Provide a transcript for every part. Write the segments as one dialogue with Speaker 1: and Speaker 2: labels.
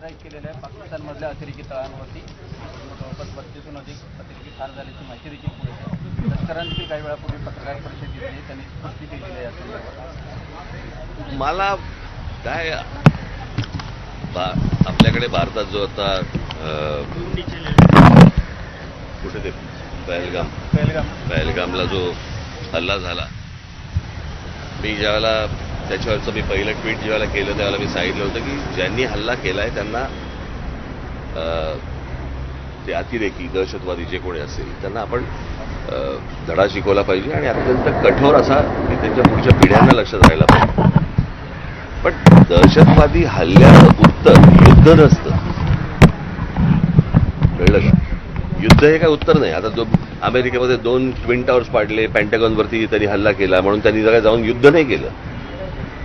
Speaker 1: Strike केलेल्या आहे. पाकिस्तानमधल्या अतिरेकी तळांवरती. जवळपास बत्तीसहून अधिक अतिरेकी ठार झाल्याची माहिती देखील पुढे. लष्कराने देखील काही वेळापूर्वी पत्रकार परिषद घेतली आहे. त्यांनी स्पष्टी केलेली आहे संदर्भात.
Speaker 2: मला काय आपल्याकडे भारतात जो आता कुठे ते? पहलगाम.
Speaker 1: पहलगाम.
Speaker 2: पहलगामला जो हल्ला झाला. मी ज्यावेळेला त्याच्यावरचं मी पहिलं ट्विट जेव्हा केलं त्यावेळेला मी सांगितलं होतं की ज्यांनी हल्ला केला आहे त्यांना ते अतिरेकी दहशतवादी जे कोणी असेल त्यांना आपण धडा शिकवला पाहिजे आणि अत्यंत कठोर असा की त्यांच्या पुढच्या पिढ्यांना लक्षात राहायला पाहिजे. पण दहशतवादी हल्ल्याचं उत्तर युद्ध नसतं कळलं का? युद्ध हे काय उत्तर नाही. आता जो अमेरिकेमध्ये दोन ट्विन टावर्स पाडले पॅन्टॅगॉनवरती त्यांनी हल्ला केला म्हणून त्यांनी जगा जाऊन युद्ध नाही केलं.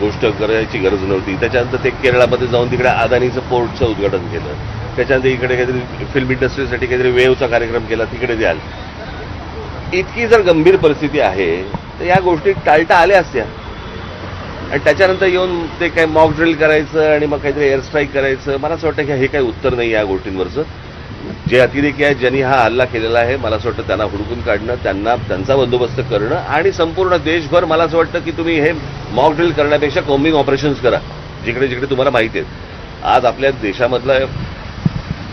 Speaker 2: गोष्ट करायची गरज नव्हती. त्याच्यानंतर ते केरळामध्ये जाऊन तिकडे अदानीचं पोर्टचं उद्घाटन केलं. त्याच्यानंतर इकडे काहीतरी फिल्म इंडस्ट्रीसाठी काहीतरी वेवचा कार्यक्रम केला तिकडे द्याल इतकी जर गंभीर परिस्थिती आहे तर या गोष्टी टाळता आल्या असत्या. आणि त्याच्यानंतर येऊन ते काय मॉक ड्रिल करायचं आणि मग काहीतरी एअर स्ट्राईक करायचं मला असं वाटतं की हे काही उत्तर नाही या गोष्टींवरचं. जे अतिरेकी आहेत ज्यांनी हा हल्ला केलेला आहे मला असं वाटतं त्यांना हुडकून काढणं त्यांना त्यांचा बंदोबस्त करणं आणि संपूर्ण देशभर मला असं वाटतं की तुम्ही हे मॉक ड्रिल करण्यापेक्षा कॉम्बिंग ऑपरेशन्स करा जिकडे जिकडे तुम्हाला माहिती आहेत आज आपल्या देशामधलं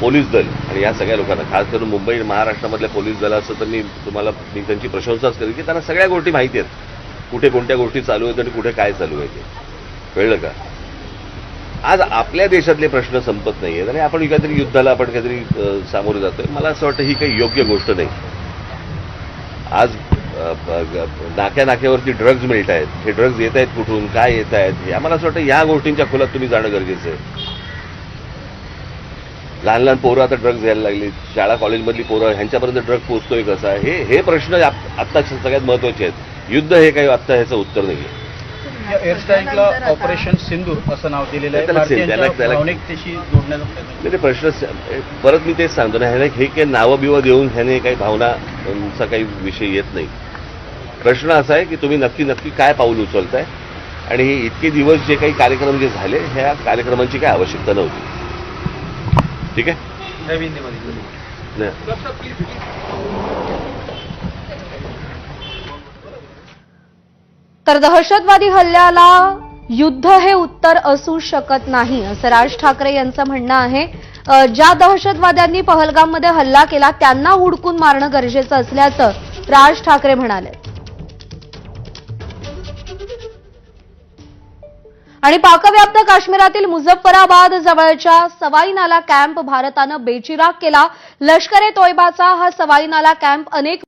Speaker 2: पोलीस दल आणि या सगळ्या लोकांना खास करून मुंबई महाराष्ट्रामधल्या पोलीस दलाचं तर मी तुम्हाला मी त्यांची प्रशंसाच करेन की त्यांना सगळ्या गोष्टी माहिती आहेत. कुठे कोणत्या गोष्टी चालू आहेत आणि कुठे काय चालू आहे ते. कळलं का? आज आपल्या देशातले प्रश्न संपत नाही आहेत आणि आपण काहीतरी युद्धाला आपण काहीतरी अ, सामोरे जातोय. मला असं वाटतं ही काही योग्य गोष्ट नाही. आज नाक्या नाक्यावरती ड्रग्ज मिळत आहेत. हे ड्रग्ज येत आहेत कुठून? काय येत आहेत? हे आम्हाला असं वाटतं या गोष्टींच्या खोलात तुम्ही जाणं गरजेचं आहे. लहान लहान पोरं आता ड्रग्ज घ्यायला लागली शाळा कॉलेजमधली पोरं ह्यांच्यापर्यंत ड्रग पोहोचतोय कसा? हे हे प्रश्न आत्ता सगळ्यात महत्त्वाचे आहेत. युद्ध हे काही आत्ता ह्याचं उत्तर नाही आहे
Speaker 1: ऑपरेशन सिंदूर असं नाव दिलेलं आहे.
Speaker 2: सिंध- ते प्रश्न परत मी तेच सांगतो ना ह्याने हे काही नावं बिवं देऊन ह्याने काही भावनाचा काही विषय येत नाही. प्रश्न असा आहे की तुम्ही नक्की नक्की काय पाऊल उचलताय? आणि हे इतके दिवस जे काही कार्यक्रम जे झाले ह्या कार्यक्रमांची काय आवश्यकता नव्हती. ठीक आहे?
Speaker 3: तर दहशतवादी हल्ल्याला युद्ध हे उत्तर असू शकत नाही असं राज ठाकरे यांचं म्हणणं आहे. ज्या दहशतवाद्यांनी पहलगाममध्ये हल्ला केला त्यांना हुडकून मारणं गरजेचं असल्याचं राज ठाकरे म्हणाले. आणि पाकव्याप्त काश्मीरातील मुझफ्फराबाद जवळच्या सवाईनाला कॅम्प भारतानं बेचिराग केला. लष्कर ए तोयबाचा हा सवाईनाला कॅम्प अनेक